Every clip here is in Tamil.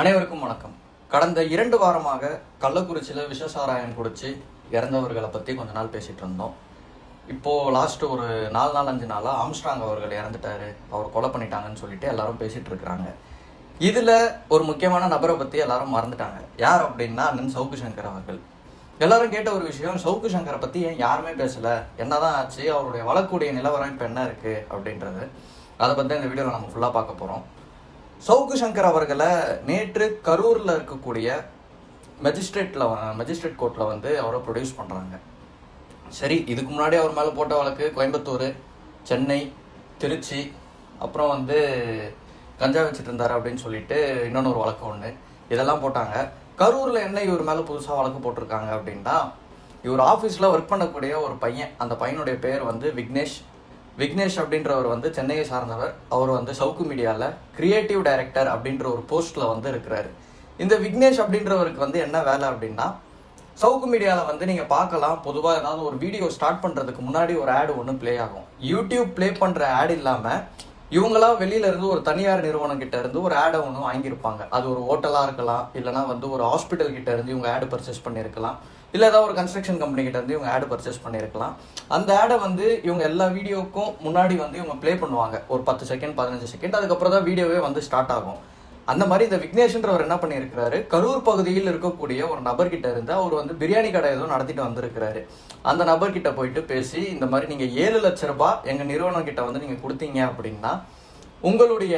அனைவருக்கும் வணக்கம். கடந்த இரண்டு வாரமாக கள்ளக்குறிச்சியில் விஷசாராயம் குடிச்சு இறந்தவர்களை பற்றி கொஞ்ச நாள் பேசிகிட்டு இருந்தோம். இப்போது லாஸ்ட் ஒரு நாலு நாள் அஞ்சு நாளாக ஆம்ஸ்ட்ராங் அவர்கள் இறந்துட்டாரு. அவர் கொலை பண்ணிட்டாங்கன்னு சொல்லிட்டு எல்லாரும் பேசிகிட்டு இருக்கிறாங்க. இதில் ஒரு முக்கியமான நபரை பற்றி எல்லாரும் மறந்துட்டாங்க. யார் அப்படின்னா அண்ணன் சவுக்கு சங்கர் அவர்கள். எல்லாரும் கேட்ட ஒரு விஷயம் சவுக்கு சங்கரை பற்றி ஏன் யாருமே பேசலை? என்னதான் ஆச்சு? அவருடைய வளக்கூடிய நிலவரம் இப்போ என்ன இருக்குது அப்படின்றது. அதை பற்றி இந்த வீடியோவில் நம்ம ஃபுல்லாக பார்க்க போகிறோம் சவுக்கு சங்கர் அவர்களை நேற்று கரூரில் இருக்கக்கூடிய மெஜிஸ்ட்ரேட்டில் மெஜிஸ்ட்ரேட் கோர்ட்டில் வந்து அவரை ப்ரொடியூஸ் பண்ணுறாங்க சரி இதுக்கு முன்னாடி அவர் மேலே போட்ட வழக்கு கோயம்புத்தூர் சென்னை திருச்சி அப்புறம் வந்து கஞ்சா வச்சுட்டு இருந்தார் அப்படின்னு சொல்லிட்டு இன்னொன்று ஒரு வழக்கு ஒன்று இதெல்லாம் போட்டாங்க. கரூரில் என்ன இவர் மேலே புதுசாக வழக்கு போட்டிருக்காங்க அப்படின்னா இவர் ஆஃபீஸில் ஒர்க் பண்ணக்கூடிய ஒரு பையன் அந்த பையனுடைய பேர் வந்து விக்னேஷ் விக்னேஷ் அப்படின்றவர் வந்து சென்னையை சார்ந்தவர். அவர் வந்து சவுக்கு மீடியாவில் கிரியேட்டிவ் டைரக்டர் அப்படின்ற ஒரு போஸ்ட்டில் வந்து இருக்கிறாரு. இந்த விக்னேஷ் அப்படின்றவருக்கு வந்து என்ன வேலை அப்படின்னா சவுக்கு மீடியாவில் வந்து நீங்கள் பார்க்கலாம் பொதுவாக ஏதாவது ஒரு வீடியோ ஸ்டார்ட் பண்ணுறதுக்கு முன்னாடி ஒரு ஆடு ஒன்று ப்ளே ஆகும். யூடியூப் ப்ளே பண்ணுற ஆட் இல்லாமல் இவங்களாம் வெளியில இருந்து ஒரு தனியார் நிறுவனம் கிட்ட இருந்து ஒரு ஆடை ஒன்று வாங்கியிருப்பாங்க. அது ஒரு ஹோட்டலாக இருக்கலாம் இல்லைனா வந்து ஒரு ஹாஸ்பிட்டல் கிட்ட இருந்து இவங்க ஆடு பர்ச்சேஸ் பண்ணியிருக்கலாம். இல்லை ஏதாவது ஒரு கன்ஸ்ட்ரக்ஷன் கம்பெனி கிட்ட இருந்து இவங்க ஆடு பர்ச்சேஸ் பண்ணியிருக்கலாம். அந்த ஆடை வந்து இவங்க எல்லா வீடியோக்கும் முன்னாடி வந்து இவங்க ப்ளே பண்ணுவாங்க. ஒரு பத்து செகண்ட் பதினஞ்சு செகண்ட் அதுக்கப்புறம் தான் வீடியோவே வந்து ஸ்டார்ட் ஆகும். அந்த மாதிரி இந்த விக்னேஷ்ன்றவர் என்ன பண்ணியிருக்கிறாரு? கரூர் பகுதியில் இருக்கக்கூடிய ஒரு நபர்கிட்ட இருந்து அவர் வந்து பிரியாணி கடை ஏதோ நடத்திட்டு வந்திருக்கிறாரு. அந்த நபர்கிட்ட போயிட்டு பேசி இந்த மாதிரி நீங்க ஏழு லட்ச ரூபாய் எங்க நிறுவனம் கிட்ட வந்து நீங்க கொடுத்தீங்க அப்படின்னா உங்களுடைய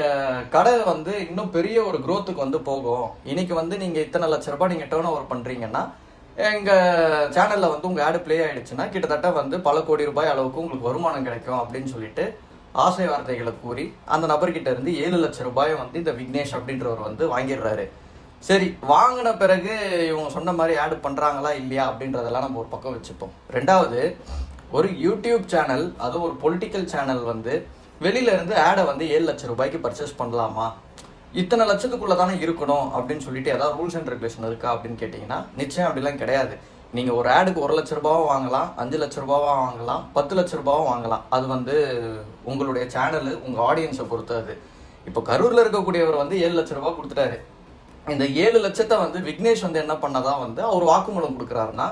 கடை வந்து இன்னும் பெரிய ஒரு குரோத்துக்கு வந்து போகும். இன்னைக்கு வந்து நீங்க இத்தனை லட்ச ரூபாய் நீங்க டேர்ன் ஓவர் பண்றீங்கன்னா எங்க சேனல்ல வந்து உங்க ஆடு ப்ளே ஆயிடுச்சுன்னா கிட்டத்தட்ட வந்து பல கோடி ரூபாய் அளவுக்கு உங்களுக்கு வருமானம் கிடைக்கும் அப்படின்னு சொல்லிட்டு ஆசை வார்த்தைகளை கூறி அந்த நபர்கிட்ட இருந்து ஏழு லட்சம் ரூபாயை வந்து இந்த விக்னேஷ் அப்படின்றவர் வந்து வாங்கிடுறாரு. சரி வாங்கின பிறகு இவங்க சொன்ன மாதிரி ஆடு பண்ணுறாங்களா இல்லையா அப்படின்றதெல்லாம் நம்ம ஒரு பக்கம் வச்சுப்போம். ரெண்டாவது ஒரு யூடியூப் சேனல் அதுவும் ஒரு பொலிட்டிக்கல் சேனல் வந்து வெளியில இருந்து ஆடை வந்து ஏழு லட்சம் ரூபாய்க்கு பர்ச்சேஸ் பண்ணலாமா? இத்தனை லட்சத்துக்குள்ளே தானே இருக்கணும் அப்படின்னு சொல்லிட்டு ஏதாவது ரூல்ஸ் அண்ட் ரெகுலேஷன் இருக்கா அப்படின்னு கேட்டிங்கன்னா நிச்சயம் அப்படிலாம் கிடையாது. நீங்க ஒரு ஆடுக்கு ஒரு லட்ச ரூபாவும் வாங்கலாம் அஞ்சு லட்ச ரூபாவும் வாங்கலாம் பத்து லட்ச ரூபாவும் வாங்கலாம். அது வந்து உங்களுடைய சேனல் உங்க ஆடியன்ஸை பொறுத்தது இப்போ கரூர்ல இருக்கக்கூடியவர் வந்து ஏழு லட்ச ரூபா கொடுத்துட்டாரு. இந்த ஏழு லட்சத்தை வந்து விக்னேஷ் வந்து என்ன பண்ணதான் வந்து அவர் வாக்குமூலம் கொடுக்குறாருன்னா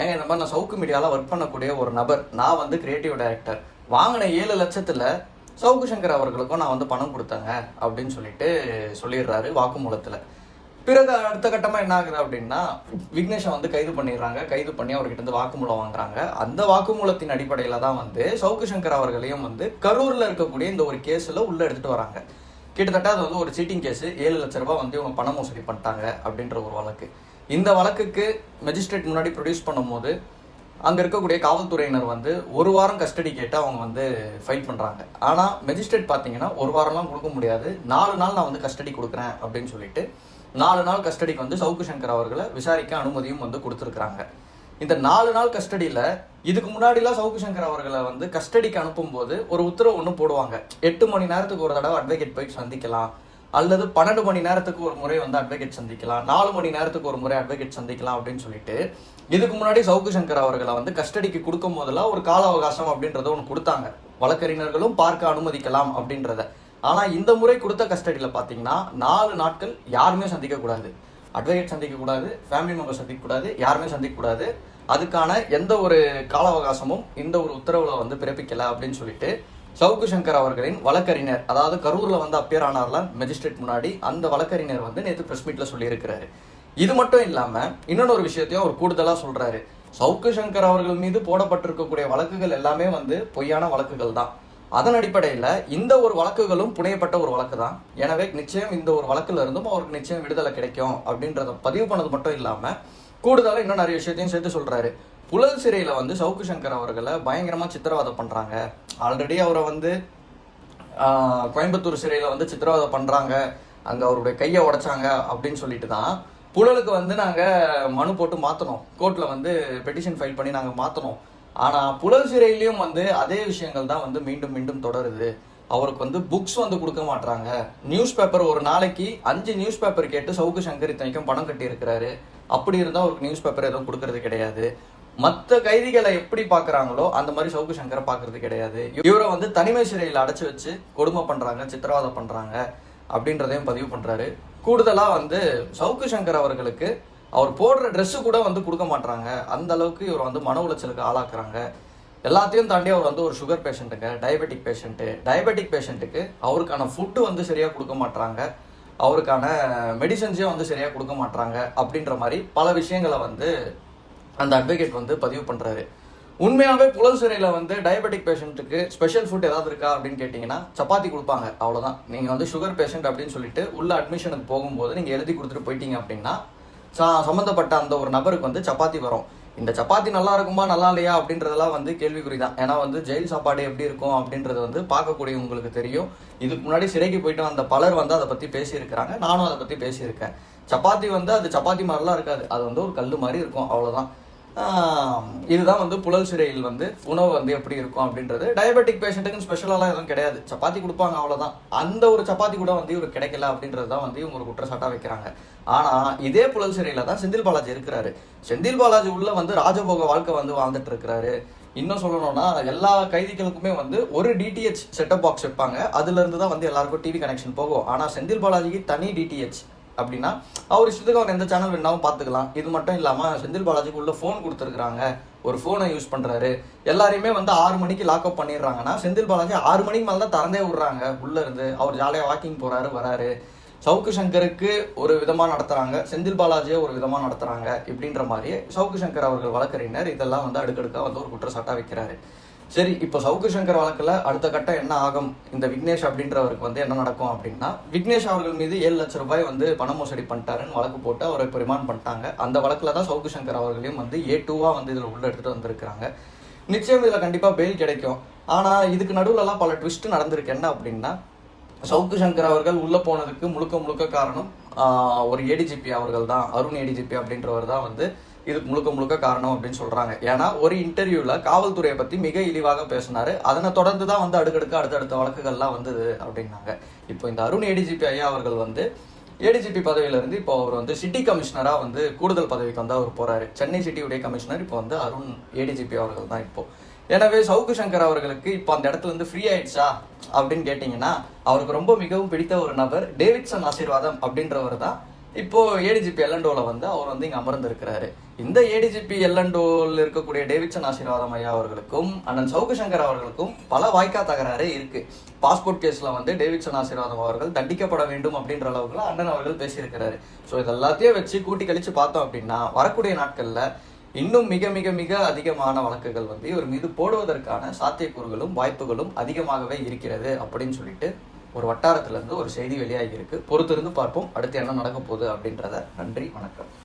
ஏங்க இந்த மாதிரி நான் சவுக்கு மீடியாவில் ஒர்க் பண்ணக்கூடிய ஒரு நபர் நான் வந்து கிரியேட்டிவ் டைரக்டர் வாங்கின ஏழு லட்சத்தில் சவுக்கு சங்கர் அவர்களுக்கும் நான் வந்து பணம் கொடுத்தேங்க அப்படின்னு சொல்லிட்டு சொல்லிடுறாரு வாக்குமூலத்தில். பிறகு அடுத்த கட்டமாக என்ன ஆகுது அப்படின்னா விக்னேஷை வந்து கைது பண்ணிடுறாங்க. கைது பண்ணி அவர்கிட்ட இருந்து வாக்குமூலம் வாங்குறாங்க. அந்த வாக்குமூலத்தின் அடிப்படையில் தான் வந்து சவுக்கு சங்கர் அவர்களையும் வந்து கரூரில் இருக்கக்கூடிய இந்த ஒரு கேஸில் உள்ளே எடுத்துகிட்டு வராங்க. கிட்டத்தட்ட அது வந்து ஒரு சீட்டிங் கேஸ் ஏழு லட்ச ரூபாய் வந்து இவங்க பண மோசடி பண்ணிட்டாங்க அப்படின்ற ஒரு வழக்கு. இந்த வழக்குக்கு மெஜிஸ்ட்ரேட் முன்னாடி ப்ரொடியூஸ் பண்ணும்போது அங்கே இருக்கக்கூடிய காவல்துறையினர் வந்து ஒரு வாரம் கஸ்டடி கேட்டு அவங்க வந்து ஃபைல் பண்ணுறாங்க ஆனால் மெஜிஸ்ட்ரேட் பார்த்தீங்கன்னா ஒரு வாரம்லாம் கொடுக்க முடியாது. நாலு நாள் நான் வந்து கஸ்டடி கொடுக்குறேன் அப்படின்னு சொல்லிட்டு நாலு நாள் கஸ்டடிக்கு வந்து சவுக்கு சங்கர் அவர்களை விசாரிக்க அனுமதியும் வந்து கொடுத்துருக்குறாங்க. இந்த நாலு நாள் கஸ்டடியில் இதுக்கு முன்னாடிலாம் சவுக்கு சங்கர் அவர்களை வந்து கஸ்டடிக்கு அனுப்பும்போது ஒரு உத்தரவு ஒன்று போடுவாங்க. எட்டு மணி நேரத்துக்கு ஒரு தடவை அட்வொகேட் போய் சந்திக்கலாம். அல்லது பன்னெண்டு மணி நேரத்துக்கு ஒரு முறை வந்து அட்வொகேட் சந்திக்கலாம். நாலு மணி நேரத்துக்கு ஒரு முறை அட்வொகேட் சந்திக்கலாம் அப்படின்னு சொல்லிட்டு இதுக்கு முன்னாடி சவுக்கு சங்கர் அவர்களை வந்து கஸ்டடிக்கு கொடுக்கும் போதெல்லாம் ஒரு கால அவகாசம் அப்படின்றத ஒன்று கொடுத்தாங்க. வழக்கறிஞர்களும் பார்க்க அனுமதிக்கலாம் அப்படின்றத. ஆனால் இந்த முறை கொடுத்த கஸ்டடியில் பார்த்தீங்கன்னா நாலு நாட்கள் யாருமே சந்திக்கக்கூடாது அட்வொகேட் சந்திக்கக்கூடாது ஃபேமிலி மெம்பர் சந்திக்கக்கூடாது யாருமே சந்திக்கக்கூடாது அதுக்கான எந்த ஒரு கால அவகாசமும் இந்த ஒரு உத்தரவில் வந்து பிறப்பிக்கலை அப்படின்னு சொல்லிட்டு சவுக்கு சங்கர் அவர்களின் வழக்கறிஞர் அதாவது கரூரில் வந்து அப்பியர் ஆனார்ல மெஜிஸ்ட்ரேட் முன்னாடி அந்த வழக்கறிஞர் வந்து நேற்று பிரஸ் மீட்டில் சொல்லியிருக்கிறாரு. இது மட்டும் இல்லாமல் இன்னொன்று ஒரு விஷயத்தையும் அவர் கூடுதலாக சொல்கிறாரு சவுக்கு சங்கர் அவர்கள் மீது போடப்பட்டிருக்கக்கூடிய வழக்குகள் எல்லாமே வந்து பொய்யான வழக்குகள் தான். அதன் அடிப்படையில் இந்த ஒரு வழக்குகளும் புனையப்பட்ட ஒரு வழக்கு தான். எனவே நிச்சயம் இந்த ஒரு வழக்கில் இருந்தும் அவருக்கு நிச்சயம் விடுதலை கிடைக்கும் அப்படின்றத பதிவு பண்ணது மட்டும் இல்லாமல் கூடுதலாக இன்னும் நிறைய விஷயத்தையும் சேர்த்து சொல்கிறாரு புழல் சிறையில் வந்து சவுக்கு சங்கர் அவர்களை பயங்கரமாக சித்திரவதை பண்ணுறாங்க ஆல்ரெடி அவரை வந்து கோயம்புத்தூர் சிறையில் வந்து சித்திரவதை பண்ணுறாங்க அங்கே அவருடைய கையை உடைச்சாங்க அப்படின்னு சொல்லிட்டு தான் புழலுக்கு வந்து நாங்கள் மனு போட்டு மாற்றணும் கோர்ட்டில் வந்து பெட்டிஷன் ஃபைல் பண்ணி நாங்கள் மாற்றணும் ஆனால் புலர் சிறையிலையும் வந்து அதே விஷயங்கள் தான் வந்து மீண்டும் மீண்டும் தொடருது. அவருக்கு வந்து புக்ஸ் வந்து கொடுக்க மாட்டாங்க நியூஸ் பேப்பர் ஒரு நாளைக்கு அஞ்சு நியூஸ் பேப்பர் கேட்டு சவுக்கு சங்கர் இத்தனைக்கும் பணம் கட்டியிருக்கிறாரு. அப்படி இருந்தால் அவருக்கு நியூஸ் பேப்பர் எதுவும் கொடுக்கறது கிடையாது. மற்ற கைதிகளை எப்படி பார்க்குறாங்களோ அந்த மாதிரி சவுக்கு சங்கரை பார்க்கறது கிடையாது. இவரை வந்து தனிமை சிறையில் அடைச்சி வச்சு கொடுமை பண்ணுறாங்க சித்திரவதை பண்ணுறாங்க அப்படின்றதையும் பதிவு பண்ணுறாரு கூடுதலாக வந்து சவுக்கு சங்கர் அவர்களுக்கு அவர் போடுற ட்ரெஸ்ஸு கூட வந்து கொடுக்க மாட்றாங்க. அந்த அளவுக்கு இவர் வந்து மன உளைச்சலுக்கு ஆளாக்குறாங்க. எல்லாத்தையும் தாண்டி அவர் வந்து ஒரு சுகர் பேஷண்ட்டுங்க டயபெட்டிக் பேஷண்ட்டு டயபெட்டிக் பேஷண்ட்டுக்கு அவருக்கான ஃபுட்டு வந்து சரியாக கொடுக்க மாட்றாங்க. அவருக்கான மெடிசன்ஸையும் வந்து சரியாக கொடுக்க மாட்றாங்க அப்படின்ற மாதிரி பல விஷயங்களை வந்து அந்த அட்வொகேட் வந்து பதிவு பண்ணுறாரு உண்மையாகவே புலல் சிறையில் வந்து டயபெட்டிக் பேஷண்ட்டுக்கு ஸ்பெஷல் ஃபுட் ஏதாவது இருக்கா அப்படின்னு கேட்டிங்கன்னா சப்பாத்தி கொடுப்பாங்க. அவ்வளோதான் நீங்கள் வந்து சுகர் பேஷண்ட் அப்படின்னு சொல்லிட்டு உள்ள அட்மிஷனுக்கு போகும்போது நீங்கள் எழுதி கொடுத்துட்டு போயிட்டீங்க அப்படின்னா சம்மந்தப்பட்ட அந்த ஒரு நபருக்கு வந்து சப்பாத்தி வரும். இந்த சப்பாத்தி நல்லா இருக்குமா நல்லா இல்லையா அப்படின்றதெல்லாம் வந்து கேள்விக்குறி தான். ஏன்னா வந்து ஜெயில் சாப்பாடு எப்படி இருக்கும் அப்படின்றது வந்து பார்க்கக்கூடிய உங்களுக்கு தெரியும். இதுக்கு முன்னாடி சிறைக்கு போயிட்டு வந்த பலர் வந்து அதை பற்றி பேசியிருக்கிறாங்க. நானும் அதை பற்றி பேசியிருக்கேன். சப்பாத்தி வந்து அது சப்பாத்தி மாதிரிலாம் இருக்காது. அது வந்து ஒரு கல் மாதிரி இருக்கும். அவ்வளோதான் இதுதான் வந்து புழல் சிறையில் வந்து உணவு வந்து எப்படி இருக்கும் அப்படின்றது. டயபெட்டிக் பேஷண்ட்டுக்கு ஸ்பெஷலாலாம் எதுவும் கிடையாது. சப்பாத்தி கொடுப்பாங்க அவ்வளோதான் அந்த ஒரு சப்பாத்தி கூட வந்து இவருக்கு கிடைக்கல அப்படின்றது தான் வந்து இவங்க ஒரு குற்றச்சாட்டாக வைக்கிறாங்க. ஆனால் இதே புழல் சிறையில் தான் செந்தில் பாலாஜி இருக்கிறாரு. செந்தில் பாலாஜி உள்ள வந்து ராஜபோக வாழ்க்கை வந்து வாழ்ந்துட்டு இருக்கிறாரு. இன்னும் சொல்லணும்னா எல்லா கைதிகளுக்குமே வந்து ஒரு டிடிஹெச் செட்டப் பாக்ஸ் வைப்பாங்க. அதுலேருந்து தான் வந்து எல்லாருக்கும் டிவி கனெக்ஷன் போகும். ஆனால் செந்தில் பாலாஜிக்கு தனி டிடிஹெச் அப்படின்னா அவர் இஷ்டத்துக்கு அவர் எந்த சேனல் வேணாலும் பார்த்துக்கலாம். இது மட்டும் இல்லாமல் செந்தில் பாலாஜிக்கு உள்ள ஃபோன் கொடுத்துருக்குறாங்க. ஒரு ஃபோனை யூஸ் பண்ணுறாரு எல்லாரையுமே வந்து ஆறு மணிக்கு லாக்அப் பண்ணிடுறாங்கன்னா செந்தில் பாலாஜி ஆறு மணிக்கு மேலே தான் திறந்தே விடுறாங்க. உள்ளே இருந்து அவர் ஜாலியாக வாக்கிங் போகிறாரு வராரு. சவுக்கு சங்கருக்கு ஒரு விதமாக நடத்துகிறாங்க செந்தில் பாலாஜியை ஒரு விதமாக நடத்துகிறாங்க இப்படின்ற மாதிரி சவுக்கு சங்கர் அவர்கள் வழக்கறிஞர். இதெல்லாம் வந்து அடுக்கடுக்காக வந்து ஒரு குற்றச்சாட்டாக வைக்கிறாரு. சரி இப்போ சவுக்கு சங்கர் வழக்கில் அடுத்த கட்டம் என்ன ஆகும்? இந்த விக்னேஷ் அப்படின்றவருக்கு வந்து என்ன நடக்கும் அப்படின்னா விக்னேஷ் அவர்கள் மீது ஏழு லட்ச ரூபாய் வந்து பண மோசடி பண்ணிட்டாருன்னு வழக்கு போட்டு அவரை இப்போ ரிமாண்ட் பண்ணிட்டாங்க. அந்த வழக்கில் தான் சவுக்கு சங்கர் அவர்களையும் வந்து ஏ டூவாக வந்து இதில் உள்ள எடுத்துகிட்டு வந்திருக்கிறாங்க. நிச்சயம் இதில் கண்டிப்பாக பெயில் கிடைக்கும். ஆனால் இதுக்கு நடுவுலலாம் பல ட்விஸ்ட் நடந்திருக்கு. என்ன அப்படின்னா சவுக்கு சங்கர் அவர்கள் உள்ளே போனதுக்கு முழுக்க முழுக்க காரணம் ஒரு ஏடிஜிபி அவர்கள் தான் அருண் ஏடிஜிபி அப்படின்றவர் தான் வந்து இதுக்கு முழுக்க முழுக்க காரணம் அப்படின்னு சொல்றாங்க. ஏன்னா ஒரு இன்டர்வியூல காவல்துறையை பத்தி மிக இழிவாக பேசினாரு. அதனை தொடர்ந்து தான் வந்து அடுக்கடுக்க அடுத்தடுத்த வழக்குகள்லாம் வந்தது அப்படின்னாங்க. இப்போ இந்த அருண் ஏடிஜிபி ஐயா அவர்கள் வந்து ஏடிஜிபி பதவியிலிருந்து இப்போ அவர் வந்து சிட்டி கமிஷனராக வந்து கூடுதல் பதவிக்கு வந்து அவர் போறாரு. சென்னை சிட்டியுடைய கமிஷனர் இப்போ வந்து அருண் ஏடிஜிபி அவர்கள் தான் இப்போ. எனவே சவுக்கு சங்கர் அவர்களுக்கு இப்போ அந்த இடத்துல இருந்து ஃப்ரீ ஆயிடுச்சா அப்படின்னு கேட்டிங்கன்னா அவருக்கு ரொம்ப மிகவும் பிடித்த ஒரு நபர் டேவிட்சன் ஆசீர்வாதம் அப்படின்றவர் தான். இப்போ ஏடிஜிபி எல்லண்டோல வந்து அவர் வந்து இங்கே அமர்ந்திருக்கிறாரு. இந்த ஏடிஜிபி எல்லண்டோல இருக்கக்கூடிய டேவிட்சன் ஆசீர்வாதம் ஐயா அவர்களுக்கும் அண்ணன் சவுக்கு சங்கர் அவர்களுக்கும் பல வாய்க்கா தகராறே இருக்கு. பாஸ்போர்ட் கேஸில் வந்து டேவிட்சன் ஆசீர்வாதம் அவர்கள் தண்டிக்கப்பட வேண்டும் அப்படின்ற அளவுக்குலாம் அண்ணன் அவர்கள் பேசியிருக்கிறாரு. ஸோ இது எல்லாத்தையும் வச்சு கூட்டி கழிச்சு பார்த்தோம் அப்படின்னா வரக்கூடிய நாட்களில் இன்னும் மிக மிக மிக அதிகமான வழக்குகள் வந்து இவர் மீது போடுவதற்கான சாத்தியக்கூறுகளும் வாய்ப்புகளும் அதிகமாகவே இருக்கிறது அப்படின்னு சொல்லிட்டு ஒரு வட்டாரத்துல இருந்து ஒரு செய்தி வெளியாகி இருக்கு. பொறுத்திருந்து பார்ப்போம். அடுத்து என்ன நடக்க போகுது அப்படின்றத. நன்றி வணக்கம்.